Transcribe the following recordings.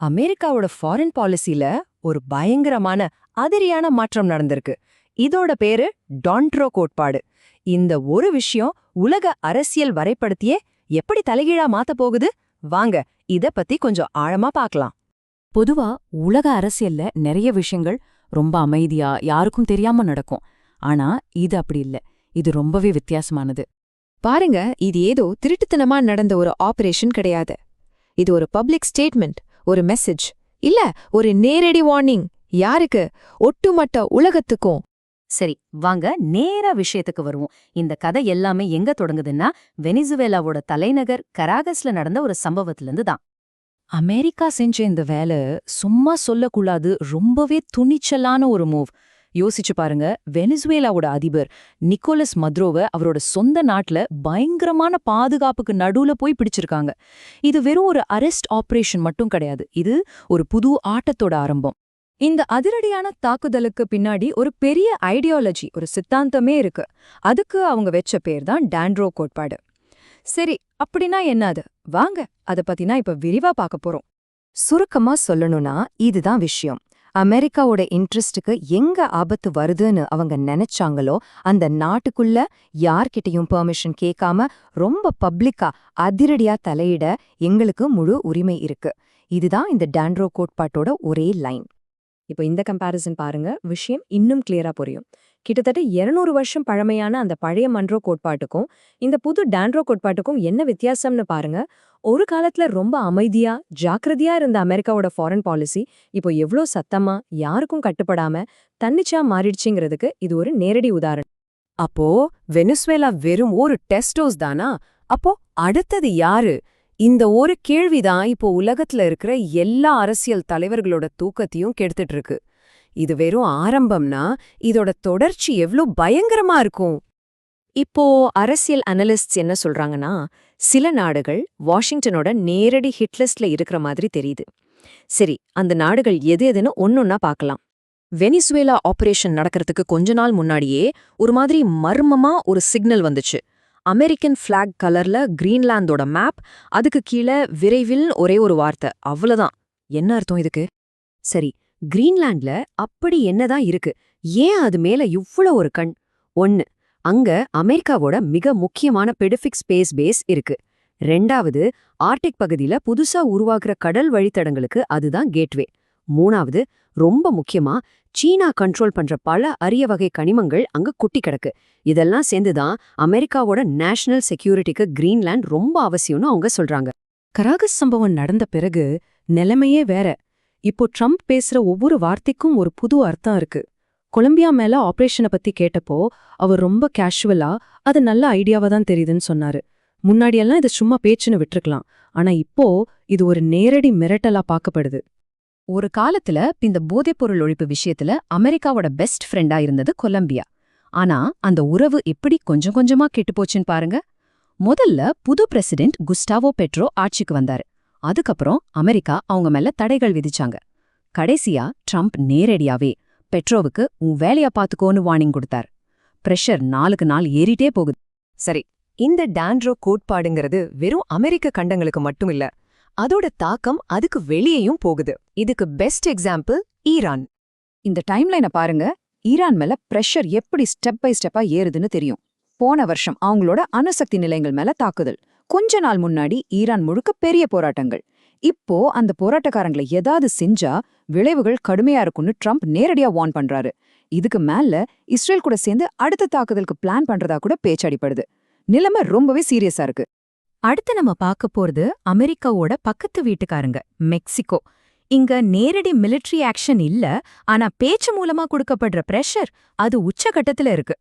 அமெரிக்காவோட ஃபாரின் பாலிசில ஒரு பயங்கரமான அதிரியான மாற்றம் நடந்திருக்கு. இதோட பேரு டான்ட்ரோ கோட்பாடு. இந்த ஒரு விஷயம் உலக அரசியல் வரைபடத்தையே எப்படி தலைகீழா மாத்த போகுது? வாங்க இத பத்தி கொஞ்சம் ஆழமா பார்க்கலாம் பொதுவா உலக அரசியல்ல நிறைய விஷயங்கள் ரொம்ப அமைதியா யாருக்கும் தெரியாம நடக்கும். ஆனா இது அப்படி இல்ல. இது ரொம்பவே வித்தியாசமானது. பாருங்க இது ஏதோ திருட்டுத்தனமா நடந்த ஒரு ஆபரேஷன் கிடையாது. இது ஒரு பப்ளிக் ஸ்டேட்மெண்ட் ஒரு மெசேஜ் இல்ல ஒரு நேரடி வார்னிங் யாருக்கு? ஒட்டுமொத்த உலகத்துக்கும். சரி வாங்க நேரா விஷயத்துக்கு வருவோம். இந்த கதை எல்லாமே எங்க தொடங்குதுன்னா வெனிசுவேலாவோட தலைநகர் கராகஸ்ல நடந்த ஒரு சம்பவத்துல இருந்து தான் அமெரிக்கா செஞ்ச இந்த வேலை சும்மா சொல்லக்கூடாது ரொம்பவே துணிச்சலான ஒரு மூவ் யோசிச்சு பாருங்க. வெனிசுவேலாவோட அதிபர் நிக்கோலஸ் மத்ரோவை அவரோட சொந்த நாட்டுல பயங்கரமான பாதுகாப்புக்கு நடுவுல போய் பிடிச்சிருக்காங்க. இது வெறும் ஒரு அரெஸ்ட் ஆபரேஷன் மட்டும் கிடையாது. இது ஒரு புது ஆட்டத்தோட ஆரம்பம். இந்த அதிரடியான தாக்குதலுக்கு பின்னாடி ஒரு பெரிய ஐடியாலஜி ஒரு சித்தாந்தமே இருக்கு. அதுக்கு அவங்க வச்ச பேர் தான் டேண்ட்ரோ கோட்பாடு. சரி அப்படின்னா என்னது வாங்க அத பத்தினா இப்ப விரிவா பார்க்க போறோம். சுருக்கமா சொல்லணும்னா இதுதான் விஷயம். அமெரிக்காவோட இன்ட்ரெஸ்டுக்கு எங்க ஆபத்து வருதுன்னு அவங்க நினைச்சாங்களோ அந்த நாட்டுக்குள்ள யார்கிட்டயும் பெர்மிஷன் கேட்காம ரொம்ப பப்ளிக்கா அதிரடியா தலையிட எங்களுக்கு முழு உரிமை இருக்கு. இதுதான் இந்த டான்ட்ரோ கோட்பாட்டோட ஒரே லைன் இப்போ இந்த கம்பேரிசன் பாருங்க விஷயம் இன்னும் கிளியரா புரியும். கிட்டத்தட்ட 200 வருஷம் பழமையான அந்த பழைய மன்றோ கோட்பாட்டுக்கும் இந்த புது டான்ட்ரோ கோட்பாட்டுக்கும் என்ன வித்தியாசம்னு பாருங்க ஒரு காலத்துல ரொம்ப அமைதியா ஜாக்கிரதையா இருந்த அமெரிக்காவோட ஃபாரின் பாலிசி இப்போ எவ்ளோ சத்தமா யாருக்கும் கட்டுப்படாம தன்னிச்சா மாறிடுச்சுங்கிறதுக்கு இது ஒரு நேரடி உதாரணம். அப்போ வெனிசுவேலா வெறும் ஒரு டெஸ்டோஸ் தானா? அப்போ அடுத்தது யாரு? இந்த ஒரு கேள்விதான் இப்போ உலகத்துல இருக்கிற எல்லா அரசியல் தலைவர்களோட தூக்கத்தையும் கெடுத்துட்டு இருக்கு. இது வெறும் ஆரம்பம்னா இதோட தொடர்ச்சி எவ்ளோ பயங்கரமா இருக்கும்? இப்போ அரசியல் அனலிஸ்ட்ஸ் என்ன சொல்றாங்கன்னா சில நாடுகள் வாஷிங்டனோட நேரடி ஹிட்லிஸ்ட்ல இருக்கிற மாதிரி தெரியுது. சரி அந்த நாடுகள் எது எதுன்னு ஒன்னொன்னா பார்க்கலாம். வெனிசுவேலா ஆபரேஷன் நடக்கிறதுக்கு கொஞ்ச நாள் முன்னாடியே ஒரு மாதிரி மர்மமா ஒரு சிக்னல் வந்துச்சு. அமெரிக்கன் ஃபிளாக் கலர்ல கிரீன்லாந்தோட மேப் அதுக்கு கீழே விரைவில் ஒரே ஒரு வார்த்தை அவ்வளவுதான். என்ன அர்த்தம் இதுக்கு? சரி கிரீன்லாண்ட்ல அப்படி என்னதான் இருக்கு? ஏன் அது மேல இவ்ளோ ஒரு கண்? ஒன்னு அங்க அமெரிக்காவோட மிக முக்கியமான பெடிஃபிக் ஸ்பேஸ் பேஸ் இருக்கு. ரெண்டாவது ஆர்டிக் பகுதியில புதுசா உருவாக்குற கடல் வழித்தடங்களுக்கு அதுதான் கேட்வே மூணாவது ரொம்ப முக்கியமா சீனா கண்ட்ரோல் பண்ற பல அரிய வகை கனிமங்கள் அங்க குட்டி கிடக்கு. இதெல்லாம் சேர்ந்துதான் அமெரிக்காவோட நேஷனல் செக்யூரிட்டிக்கு கிரீன்லேண்ட் ரொம்ப அவசியம்னு அவங்க சொல்றாங்க. கராகஸ் சம்பவம் நடந்த பிறகு நிலைமையே வேற. இப்போ ட்ரம்ப் பேசுற ஒவ்வொரு வார்த்தைக்கும் ஒரு புது அர்த்தம் இருக்கு. கொலம்பியா மேல ஆபரேஷனை பத்தி கேட்டப்போ அவர் ரொம்ப கேஷுவலா அது நல்ல ஐடியாவா தான் தெரியுதுன்னு சொன்னாரு. முன்னாடியெல்லாம் இது சும்மா பேச்சுன்னு விட்டுருக்கலாம். ஆனா இப்போ இது ஒரு நேரடி மிரட்டலா பார்க்கப்படுது. ஒரு காலத்துல இந்த போதைப்பொருள் ஒழிப்பு விஷயத்துல அமெரிக்காவோட பெஸ்ட் ஃப்ரெண்டா இருந்தது கொலம்பியா. ஆனா அந்த உறவு எப்படி கொஞ்சம் கொஞ்சமா கெட்டுப்போச்சுன்னு பாருங்க. முதல்ல புது பிரசிடென்ட் குஸ்டாவோ பெட்ரோ ஆட்சிக்கு வந்தாரு. அதுக்கப்புறம் அமெரிக்கா அவங்க மேல தடைகள் விதிச்சாங்க. கடைசியா ட்ரம்ப் நேரடியாவே பெட்ரோவுக்கு உன் வேலைய பார்த்துக்கோன்னு வார்னிங் கொடுத்தார். பிரஷர் நாளுக்கு நாள் ஏறிட்டே போகுது. சரி இந்த டான்ட்ரோ கோட்பாடுங்கிறது வெறும் அமெரிக்க கண்டங்களுக்கு மட்டும் இல்ல அதோட தாக்கம் அதுக்கு வெளியேயும் போகுது. இதுக்கு பெஸ்ட் எக்ஸாம்பிள் ஈரான். இந்த டைம்லைனை பாருங்க ஈரான் மேல பிரஷர் எப்படி ஸ்டெப் பை ஸ்டெப்பா ஏறுதுன்னு தெரியும். போன வருஷம் அவங்களோட அணுசக்தி நிலையங்கள் மேல தாக்குதல். கொஞ்ச நாள் முன்னாடி ஈரான் முழுக்க பெரிய போராட்டங்கள். இப்போ அந்த போராட்டக்காரங்களை ஏதாவது செஞ்சா விளைவுகள் கடுமையா இருக்கும்னு ட்ரம்ப் நேரடியா வார்ன் பண்றாரு. இதுக்கு மேல இஸ்ரேல் கூட சேர்ந்து அடுத்த தாக்குதலுக்கு பிளான் பண்றதா கூட பேச்சடிப்படுது நிலைமை ரொம்பவே சீரியஸா இருக்கு. அடுத்து நம்ம பார்க்க போறது அமெரிக்காவோட பக்கத்து வீட்டுக்காரங்க மெக்சிகோ. இங்க நேரடி மிலிட்டரி ஆக்ஷன் இல்ல ஆனா பேச்சு மூலமா கொடுக்கப்படுற பிரஷர் அது உச்சகட்டத்துல இருக்கு.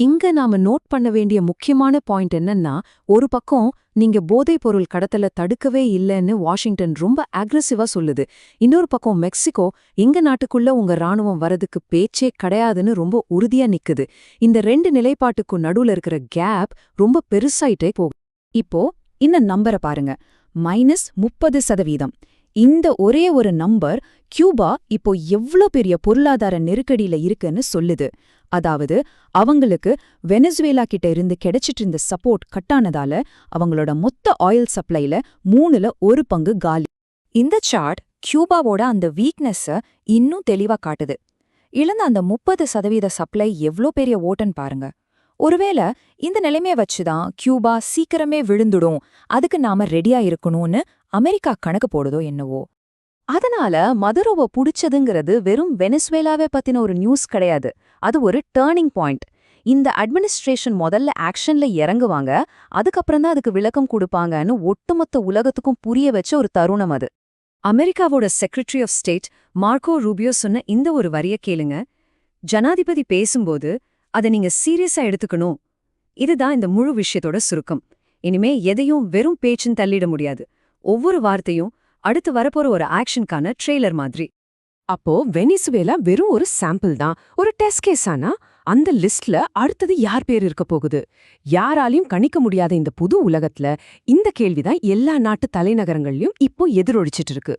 இங்க நாம நோட் பண்ண வேண்டிய முக்கியமான பாயிண்ட் என்னன்னா ஒரு பக்கம் நீங்க போதைப் பொருள் கடத்தல தடுக்கவே இல்லைன்னு வாஷிங்டன் ரொம்ப அக்ரெசிவா சொல்லுது. இன்னொரு பக்கம் மெக்சிகோ எங்க நாட்டுக்குள்ள உங்க ராணுவம் வரதுக்கு பேச்சே கிடையாதுன்னு ரொம்ப உறுதியா நிக்குது. இந்த ரெண்டு நிலைப்பாட்டுக்கும் நடுவுல இருக்கிற கேப் ரொம்ப பெருசாயிட்டே போகும் இப்போ இந்த நம்பரை பாருங்க. மைனஸ் முப்பது சதவீதம். இந்த ஒரே ஒரு நம்பர் கியூபா இப்போ எவ்ளோ பெரிய பொருளாதார நெருக்கடியில இருக்குன்னு சொல்லுது. அதாவது அவங்களுக்கு வெனசுவேலா கிட்ட இருந்து கிடைச்சிட்டு இருந்த சப்போர்ட் கட்டானதால அவங்களோட மொத்த ஆயில் சப்ளைல மூணுல ஒரு பங்கு காலி. இந்த சார்ட் கியூபாவோட அந்த வீக்னஸ இன்னும் தெளிவா காட்டுது. இழந்த அந்த முப்பது சதவீத சப்ளை எவ்ளோ பெரிய ஓட்டன் பாருங்க. ஒருவேளை இந்த நிலைமைய வச்சுதான் கியூபா சீக்கிரமே விழுந்துடும் அதுக்கு நாம ரெடியா இருக்கணும்னு அமெரிக்கா கணக்கு போடுதோ என்னவோ. அதனால மதுரோவை புடிச்சதுங்கிறது வெறும் வெனிஸ்வேலாவை பத்தின ஒரு நியூஸ் கிடையாது. அது ஒரு டேர்னிங் பாயிண்ட் இந்த அட்மினிஸ்ட்ரேஷன் முதல்ல ஆக்ஷன்ல இறங்குவாங்க அதுக்கப்புறம் தான் அதுக்கு விளக்கம் கொடுப்பாங்கன்னு ஒட்டுமொத்த உலகத்துக்கும் புரிய வச்ச ஒரு தருணம் அது. அமெரிக்காவோட secretary of state Marco Rubio சொன்ன இந்த ஒரு வரிய கேளுங்க. ஜனாதிபதி பேசும்போது அதை நீங்க சீரியஸா எடுத்துக்கணும். இதுதான் இந்த முழு விஷயத்தோட சுருக்கம். இனிமே எதையும் வெறும் பேச்சுன்னு தள்ளிட முடியாது. ஒவ்வொரு வார்த்தையும் அடுத்து வரப்போற ஒரு ஆக்ஷனுக்கான ட்ரெய்லர் மாதிரி. அப்போ வெனிசுவேலா வெறும் ஒரு சாம்பிள் தான். ஒரு டெஸ்ட் கேஸ் ஆனா அந்த லிஸ்ட்ல அடுத்தது யார் பேர் இருக்க போகுது? யாராலையும் கணிக்க முடியாத இந்த புது உலகத்துல இந்த கேள்விதான் எல்லா நாட்டு தலைநகரங்கள்லயும் இப்போ எதிரொலிச்சிட்டு இருக்கு.